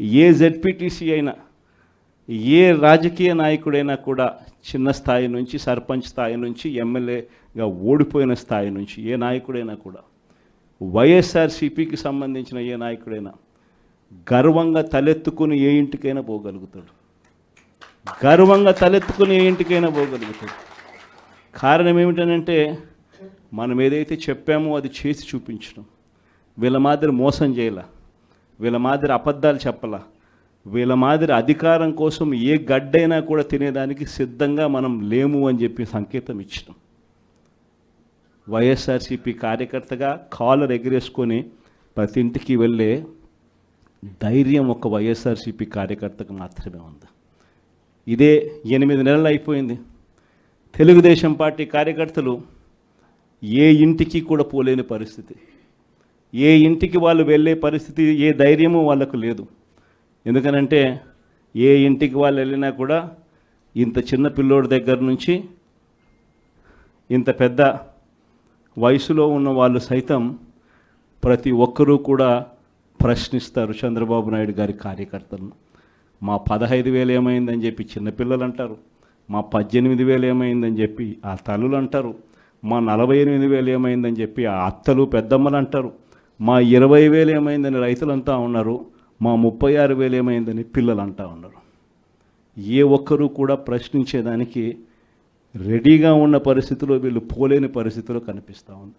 ఏ ZPTC అయినా ఏ రాజకీయ నాయకుడైనా కూడా చిన్న స్థాయి నుంచి సర్పంచ్ స్థాయి నుంచి ఎమ్మెల్యేగా ఓడిపోయిన స్థాయి నుంచి ఏ నాయకుడైనా కూడా వైఎస్ఆర్సీపీకి సంబంధించిన ఏ నాయకుడైనా గర్వంగా తలెత్తుకుని ఏ ఇంటికైనా పోగలుగుతాడు. గర్వంగా తలెత్తుకుని ఏ ఇంటికైనా పోగలుగుతాడు. కారణం ఏమిటనంటే మనం ఏదైతే చెప్పామో అది చేసి చూపించడం. వీళ్ళ మాదిరి మోసం చేయాల. వీళ్ళ మాదిరి అబద్ధాలు చెప్పలా. వీళ్ళ మాదిరి అధికారం కోసం ఏ గడ్డైనా కూడా తినేదానికి సిద్ధంగా మనం లేము అని చెప్పి సంకేతం ఇచ్చినాం. వైఎస్ఆర్సీపీ కార్యకర్తగా కాలర్ ఎగిరేసుకొని ప్రతి ఇంటికి వెళ్ళే ధైర్యం ఒక వైఎస్ఆర్సీపీ కార్యకర్తకు మాత్రమే ఉంది. ఇదే ఎనిమిది నెలలు అయిపోయింది. తెలుగుదేశం పార్టీ కార్యకర్తలు ఏ ఇంటికి కూడా పోలేని పరిస్థితి. ఏ ఇంటికి వాళ్ళు వెళ్ళే పరిస్థితి ఏ ధైర్యము వాళ్ళకు లేదు. ఎందుకనంటే ఏ ఇంటికి వాళ్ళు వెళ్ళినా కూడా ఇంత చిన్న పిల్లోడి దగ్గర నుంచి ఇంత పెద్ద వయసులో ఉన్న వాళ్ళు సైతం ప్రతి ఒక్కరూ కూడా ప్రశ్నిస్తారు చంద్రబాబు నాయుడు గారి కార్యకర్తలను. మా పదహైదు వేలు ఏమైందని చెప్పి చిన్నపిల్లలు అంటారు మా పద్దెనిమిది వేలు ఏమైందని చెప్పి ఆ తల్లులు అంటారు మా నలభై ఎనిమిది వేలు ఏమైందని చెప్పి ఆ అత్తలు పెద్దమ్మలు అంటారు మా ఇరవై వేలు ఏమైందని రైతులంతా ఉన్నారు మా ముప్పై ఆరు వేలు ఏమైందని పిల్లలు అంటా ఉన్నారు. ఏ ఒక్కరూ కూడా ప్రశ్నించేదానికి రెడీగా ఉన్న పరిస్థితిలో వీళ్ళు పోలేని పరిస్థితిలో కనిపిస్తూ ఉంది.